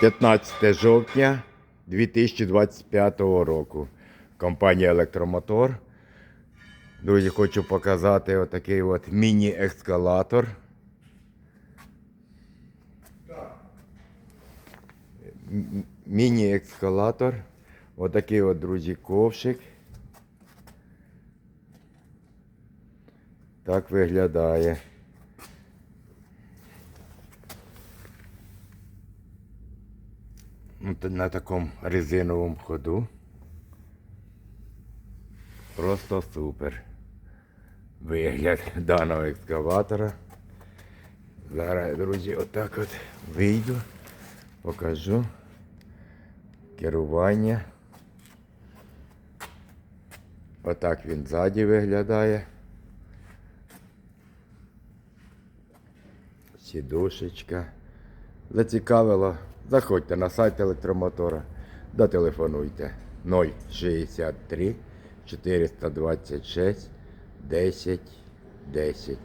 15 жовтня 2025 року. Компанія Електромотор. Друзі, хочу показати отакий от міні-ескалатор. Міні-ескалатор. Отакий от, друзі, ковшик. Так виглядає. На такому резиновому ходу. Просто супер. Вигляд даного екскаватора. Зараз, друзі, отак от вийду, покажу керування. Отак він ззаді виглядає. Сідушечка. Зацікавило, заходьте на сайт електромотора, дотелефонуйте 063 426 10 10.